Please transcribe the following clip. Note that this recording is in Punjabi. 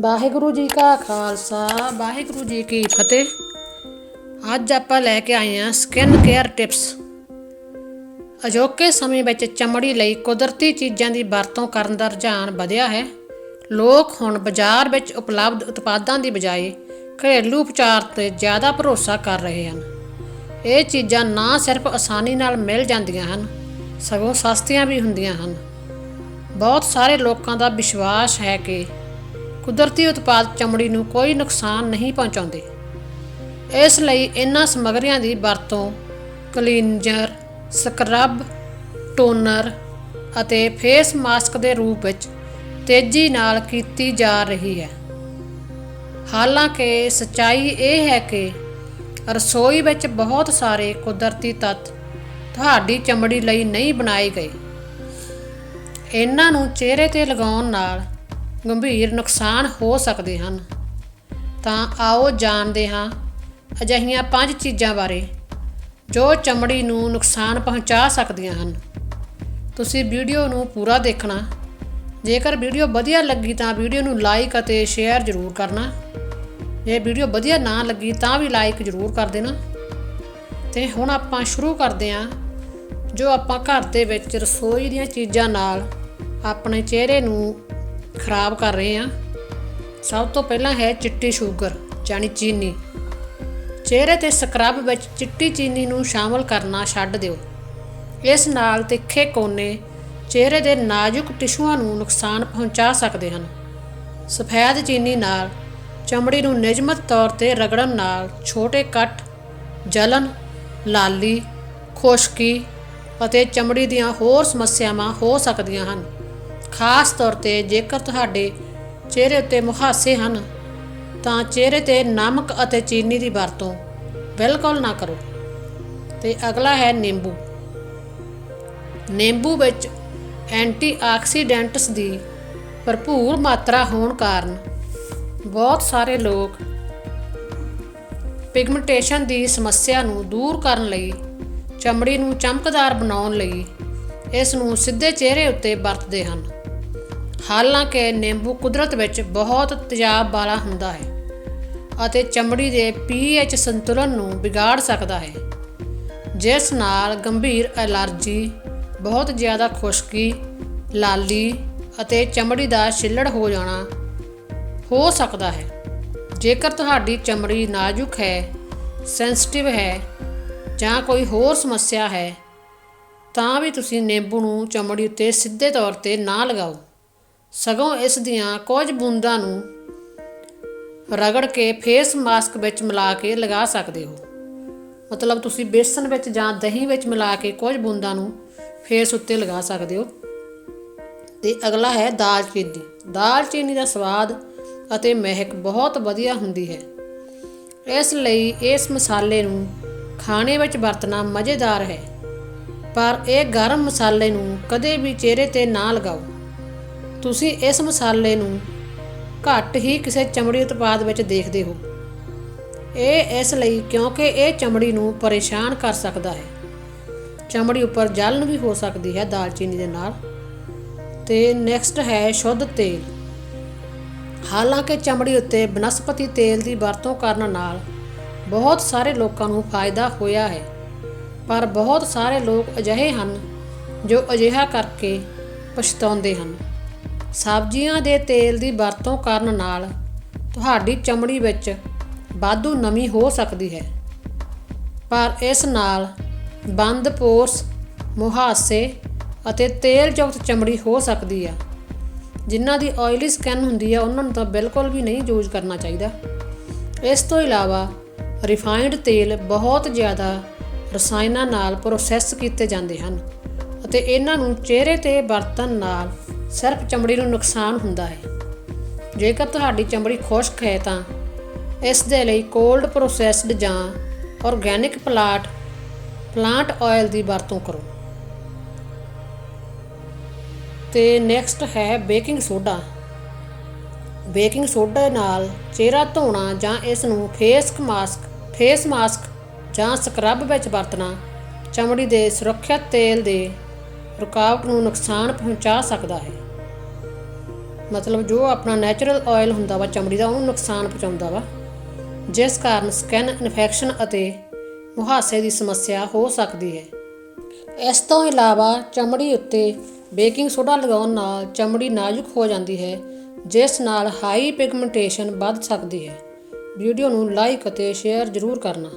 ਵਾਹਿਗੁਰੂ ਜੀ ਕਾ ਖਾਲਸਾ, ਵਾਹਿਗੁਰੂ ਜੀ ਕੀ ਫਤਿਹ। ਅੱਜ ਆਪਾਂ ਲੈ ਕੇ ਆਏ ਹਾਂ ਸਕਿਨ ਕੇਅਰ ਟਿਪਸ ਅਜੋਕੇ ਸਮੇਂ ਵਿੱਚ ਚਮੜੀ ਲਈ ਕੁਦਰਤੀ ਚੀਜ਼ਾਂ ਦੀ ਵਰਤੋਂ ਕਰਨ ਦਾ ਰੁਝਾਨ ਵਧਿਆ ਹੈ। ਲੋਕ ਹੁਣ ਬਾਜ਼ਾਰ ਵਿੱਚ ਉਪਲਬਧ ਉਤਪਾਦਾਂ ਦੀ ਬਜਾਏ ਘਰੇਲੂ ਉਪਚਾਰ ਤੇ ਜ਼ਿਆਦਾ ਭਰੋਸਾ ਕਰ ਰਹੇ ਹਨ। ਇਹ ਚੀਜ਼ਾਂ ਨਾ ਸਿਰਫ ਆਸਾਨੀ ਨਾਲ ਮਿਲ ਜਾਂਦੀਆਂ ਹਨ, ਸਗੋਂ ਸਸਤੀਆਂ ਵੀ ਹੁੰਦੀਆਂ ਹਨ। ਬਹੁਤ ਸਾਰੇ ਲੋਕਾਂ ਦਾ ਵਿਸ਼ਵਾਸ ਹੈ ਕਿ ਕੁਦਰਤੀ ਉਤਪਾਦ ਚਮੜੀ ਨੂੰ ਕੋਈ ਨੁਕਸਾਨ ਨਹੀਂ ਪਹੁੰਚਾਉਂਦੇ। ਇਸ ਲਈ ਇਹਨਾਂ ਸਮੱਗਰੀਆਂ ਦੀ ਵਰਤੋਂ ਕਲੀਨਜਰ, ਸਕਰਬ, ਟੋਨਰ ਅਤੇ ਫੇਸ ਮਾਸਕ ਦੇ ਰੂਪ ਵਿੱਚ ਤੇਜ਼ੀ ਨਾਲ ਕੀਤੀ ਜਾ ਰਹੀ ਹੈ। ਹਾਲਾਂਕਿ ਸੱਚਾਈ ਇਹ ਹੈ ਕਿ ਰਸੋਈ ਵਿੱਚ ਬਹੁਤ ਸਾਰੇ ਕੁਦਰਤੀ ਤੱਤ ਤੁਹਾਡੀ ਚਮੜੀ ਲਈ ਨਹੀਂ ਬਣਾਏ ਗਏ। ਇਹਨਾਂ ਨੂੰ ਚਿਹਰੇ ਤੇ ਲਗਾਉਣ ਨਾਲ ਗੰਭੀਰ ਨੁਕਸਾਨ ਹੋ ਸਕਦੇ ਹਨ। ਤਾਂ ਆਓ ਜਾਣਦੇ ਹਾਂ ਅਜਿਹੀਆਂ ਪੰਜ ਚੀਜ਼ਾਂ ਬਾਰੇ, ਜੋ ਚਮੜੀ ਨੂੰ ਨੁਕਸਾਨ ਪਹੁੰਚਾ ਸਕਦੀਆਂ ਹਨ। ਤੁਸੀਂ ਵੀਡੀਓ ਨੂੰ ਪੂਰਾ ਦੇਖਣਾ, ਜੇਕਰ ਵੀਡੀਓ ਵਧੀਆ ਲੱਗੀ ਤਾਂ ਵੀਡੀਓ ਨੂੰ ਲਾਈਕ ਅਤੇ ਸ਼ੇਅਰ ਜ਼ਰੂਰ ਕਰਨਾ। ਜੇ ਵੀਡੀਓ ਵਧੀਆ ਨਾ ਲੱਗੀ ਤਾਂ ਵੀ ਲਾਈਕ ਜ਼ਰੂਰ ਕਰ ਦੇਣਾ। ਤੇ ਹੁਣ ਆਪਾਂ ਸ਼ੁਰੂ ਕਰਦੇ ਹਾਂ, ਜੋ ਆਪਾਂ ਘਰ ਦੇ ਵਿੱਚ ਰਸੋਈ ਦੀਆਂ ਚੀਜ਼ਾਂ ਨਾਲ ਆਪਣੇ ਚਿਹਰੇ ਨੂੰ ਖਰਾਬ ਕਰ ਰਹੇ ਹਾਂ। ਸਭ ਤੋਂ ਪਹਿਲਾਂ ਹੈ ਚਿੱਟੀ ਸ਼ੂਗਰ ਯਾਨੀ ਚੀਨੀ। ਚਿਹਰੇ ਤੇ ਸਕਰਬ ਵਿੱਚ ਚਿੱਟੀ ਚੀਨੀ ਨੂੰ ਸ਼ਾਮਲ ਕਰਨਾ ਛੱਡ ਦਿਓ। ਇਸ ਨਾਲ ਤਿੱਖੇ ਕੋਨੇ ਚਿਹਰੇ ਦੇ ਨਾਜ਼ੁਕ ਟਿਸ਼ੂਆਂ ਨੂੰ ਨੁਕਸਾਨ ਪਹੁੰਚਾ ਸਕਦੇ ਹਨ। ਸਫੈਦ ਚੀਨੀ ਨਾਲ ਚਮੜੀ ਨੂੰ ਨਿਯਮਤ ਤੌਰ ਤੇ ਰਗੜਨ ਨਾਲ ਛੋਟੇ ਕੱਟ, ਜਲਨ, ਲਾਲੀ, ਖੁਸ਼ਕੀ ਅਤੇ ਚਮੜੀ ਦੀਆਂ ਹੋਰ ਸਮੱਸਿਆਵਾਂ ਹੋ ਸਕਦੀਆਂ ਹਨ। ਖਾਸ ਤੌਰ ਤੇ ਜੇਕਰ ਤੁਹਾਡੇ ਚਿਹਰੇ ਉੱਤੇ ਮੁਹਾਸੇ ਹਨ, ਤਾਂ ਚਿਹਰੇ ਤੇ ਨਮਕ ਅਤੇ ਚੀਨੀ ਦੀ ਵਰਤੋਂ ਬਿਲਕੁਲ ਨਾ ਕਰੋ। ਤੇ ਅਗਲਾ ਹੈ ਨਿੰਬੂ। ਨਿੰਬੂ ਵਿੱਚ ਐਂਟੀਆਕਸੀਡੈਂਟਸ ਦੀ ਭਰਪੂਰ ਮਾਤਰਾ ਹੋਣ ਕਾਰਨ ਬਹੁਤ ਸਾਰੇ ਲੋਕ ਪਿਗਮੈਂਟੇਸ਼ਨ ਦੀ ਸਮੱਸਿਆ ਨੂੰ ਦੂਰ ਕਰਨ ਲਈ ਚਮੜੀ ਨੂੰ ਚਮਕਦਾਰ ਬਣਾਉਣ ਲਈ ਇਸ ਨੂੰ ਸਿੱਧੇ ਚਿਹਰੇ ਉੱਤੇ ਵਰਤਦੇ ਹਨ। ਹਾਲਾਂਕਿ ਨਿੰਬੂ ਕੁਦਰਤ ਵਿੱਚ ਬਹੁਤ ਤੇਜ਼ਾਬ ਵਾਲਾ ਹੁੰਦਾ ਹੈ ਅਤੇ ਚਮੜੀ ਦੇ pH ਸੰਤੁਲਨ ਨੂੰ ਵਿਗਾੜ ਸਕਦਾ ਹੈ, ਜਿਸ ਨਾਲ ਗੰਭੀਰ ਐਲਰਜੀ, ਬਹੁਤ ਜ਼ਿਆਦਾ ਖੁਸ਼ਕੀ, ਲਾਲੀ ਅਤੇ ਚਮੜੀ ਦਾ ਛਿੱਲੜ ਹੋ ਜਾਣਾ ਹੋ ਸਕਦਾ ਹੈ। ਜੇਕਰ ਤੁਹਾਡੀ ਚਮੜੀ ਨਾਜ਼ੁਕ ਹੈ, ਸੈਂਸਿਟਿਵ ਹੈ ਜਾਂ ਕੋਈ ਹੋਰ ਸਮੱਸਿਆ ਹੈ, ਤਾਂ ਵੀ ਤੁਸੀਂ ਨਿੰਬੂ ਨੂੰ ਚਮੜੀ ਉੱਤੇ ਸਿੱਧੇ ਤੌਰ ਤੇ ਨਾ ਲਗਾਓ। ਸਗੋਂ ਇਸ ਦੀਆਂ ਕੁਝ ਬੂੰਦਾਂ ਨੂੰ ਰਗੜ ਕੇ ਫੇਸ ਮਾਸਕ ਵਿੱਚ ਮਿਲਾ ਕੇ ਲਗਾ ਸਕਦੇ ਹੋ। ਮਤਲਬ ਤੁਸੀਂ ਬੇਸਨ ਵਿੱਚ ਜਾਂ ਦਹੀਂ ਵਿੱਚ ਮਿਲਾ ਕੇ ਕੁਝ ਬੂੰਦਾਂ ਨੂੰ ਫੇਸ ਉੱਤੇ ਲਗਾ ਸਕਦੇ ਹੋ। ਤੇ ਅਗਲਾ ਹੈ ਦਾਲਚੀਨੀ ਦਾਲਚੀਨੀ ਦਾ ਸਵਾਦ ਅਤੇ ਮਹਿਕ ਬਹੁਤ ਵਧੀਆ ਹੁੰਦੀ ਹੈ। ਇਸ ਲਈ ਇਸ ਮਸਾਲੇ ਨੂੰ ਖਾਣੇ ਵਿੱਚ ਵਰਤਣਾ ਮਜ਼ੇਦਾਰ ਹੈ। ਪਰ ਇਹ ਗਰਮ ਮਸਾਲੇ ਨੂੰ ਕਦੇ ਵੀ ਚਿਹਰੇ ਤੇ ਨਾ ਲਗਾਓ। ਤੁਸੀਂ ਇਸ ਮਸਾਲੇ ਨੂੰ ਘੱਟ ਹੀ ਕਿਸੇ ਚਮੜੀ ਉਤਪਾਦ ਵਿੱਚ ਦੇਖਦੇ ਹੋ। ਇਹ ਇਸ ਲਈ ਕਿਉਂਕਿ ਇਹ ਚਮੜੀ ਨੂੰ ਪਰੇਸ਼ਾਨ ਕਰ ਸਕਦਾ ਹੈ। ਚਮੜੀ ਉੱਪਰ ਜਲਨ ਵੀ ਹੋ ਸਕਦੀ ਹੈ ਦਾਲਚੀਨੀ ਦੇ ਨਾਲ। ਤੇ ਨੈਕਸਟ ਹੈ ਸ਼ੁੱਧ ਤੇਲ। ਹਾਲਾਂਕਿ ਚਮੜੀ ਉੱਤੇ ਬਨਸਪਤੀ ਤੇਲ ਦੀ ਵਰਤੋਂ ਕਰਨ ਨਾਲ ਬਹੁਤ ਸਾਰੇ ਲੋਕਾਂ ਨੂੰ ਫਾਇਦਾ ਹੋਇਆ ਹੈ। ਪਰ ਬਹੁਤ ਸਾਰੇ ਲੋਕ ਅਜਿਹੇ ਹਨ ਜੋ ਅਜਿਹਾ ਕਰਕੇ ਪਛਤਾਉਂਦੇ ਹਨ। ਸਬਜ਼ੀਆਂ ਦੇ ਤੇਲ ਦੀ ਵਰਤੋਂ ਕਰਨ ਨਾਲ ਤੁਹਾਡੀ ਚਮੜੀ ਵਿੱਚ ਵਾਧੂ ਨਮੀ ਹੋ ਸਕਦੀ ਹੈ। ਪਰ ਇਸ ਨਾਲ ਬੰਦ ਪੋਰਸ, ਮੁਹਾਸੇ ਅਤੇ ਤੇਲ ਯੁਕਤ ਚਮੜੀ ਹੋ ਸਕਦੀ ਆ, ਜਿਨ੍ਹਾਂ ਦੀ ਆਇਲੀ ਸਕਿਨ ਹੁੰਦੀ ਆ, ਉਹਨਾਂ ਨੂੰ ਤਾਂ ਬਿਲਕੁਲ ਵੀ ਨਹੀਂ ਯੂਜ਼ ਕਰਨਾ ਚਾਹੀਦਾ। ਇਸ ਤੋਂ ਇਲਾਵਾ ਰਿਫਾਈਨਡ ਤੇਲ ਬਹੁਤ ਜ਼ਿਆਦਾ ਰਸਾਇਣਾਂ ਨਾਲ ਪ੍ਰੋਸੈਸ ਕੀਤੇ ਜਾਂਦੇ ਹਨ ਅਤੇ ਇਹਨਾਂ ਨੂੰ ਚਿਹਰੇ ਤੇ ਵਰਤਣ ਨਾਲ ਸਿਰਫ ਚਮੜੀ ਨੂੰ ਨੁਕਸਾਨ ਹੁੰਦਾ ਹੈ। ਜੇਕਰ ਤੁਹਾਡੀ ਚਮੜੀ ਖੁਸ਼ਕ ਹੈ ਤਾਂ ਇਸ ਦੇ ਲਈ ਕੋਲਡ ਪ੍ਰੋਸੈਸਡ ਜਾਂ ਆਰਗੈਨਿਕ ਪਲਾਂਟ ਪਲਾਂਟ ਆਇਲ ਦੀ ਵਰਤੋਂ ਕਰੋ। ਤੇ ਨੈਕਸਟ ਹੈ ਬੇਕਿੰਗ ਸੋਡਾ। ਬੇਕਿੰਗ ਸੋਡਾ ਨਾਲ ਚਿਹਰਾ ਧੋਣਾ ਜਾਂ ਇਸ ਨੂੰ ਫੇਸ ਮਾਸਕ ਫੇਸ ਮਾਸਕ ਜਾਂ ਸਕਰਬ ਵਿੱਚ ਵਰਤਣਾ, ਚਮੜੀ ਦੇ ਸੁਰੱਖਿਅਤ ਤੇਲ ਦੇ ਰੁਕਾਵਟ ਨੂੰ ਨੁਕਸਾਨ ਪਹੁੰਚਾ ਸਕਦਾ ਹੈ। ਮਤਲਬ ਜੋ ਆਪਣਾ ਨੈਚੁਰਲ ਆਇਲ ਹੁੰਦਾ ਵਾ, ਚਮੜੀ ਦਾ, ਉਹਨੂੰ ਨੁਕਸਾਨ ਪਹੁੰਚਾਉਂਦਾ ਵਾ। ਜਿਸ ਕਾਰਨ ਸਕਿਨ ਇਨਫੈਕਸ਼ਨ ਅਤੇ ਮੁਹਾਸੇ ਦੀ ਸਮੱਸਿਆ ਹੋ ਸਕਦੀ ਹੈ। ਇਸ ਤੋਂ ਇਲਾਵਾ ਚਮੜੀ ਉੱਤੇ ਬੇਕਿੰਗ ਸੋਡਾ ਲਗਾਉਣ ਨਾਲ ਚਮੜੀ ਨਾਜ਼ੁਕ ਹੋ ਜਾਂਦੀ ਹੈ, ਜਿਸ ਨਾਲ ਹਾਈ ਪਿਗਮੈਂਟੇਸ਼ਨ ਵੱਧ ਸਕਦੀ ਹੈ। ਵੀਡੀਓ ਨੂੰ ਲਾਈਕ ਅਤੇ ਸ਼ੇਅਰ ਜ਼ਰੂਰ ਕਰਨਾ।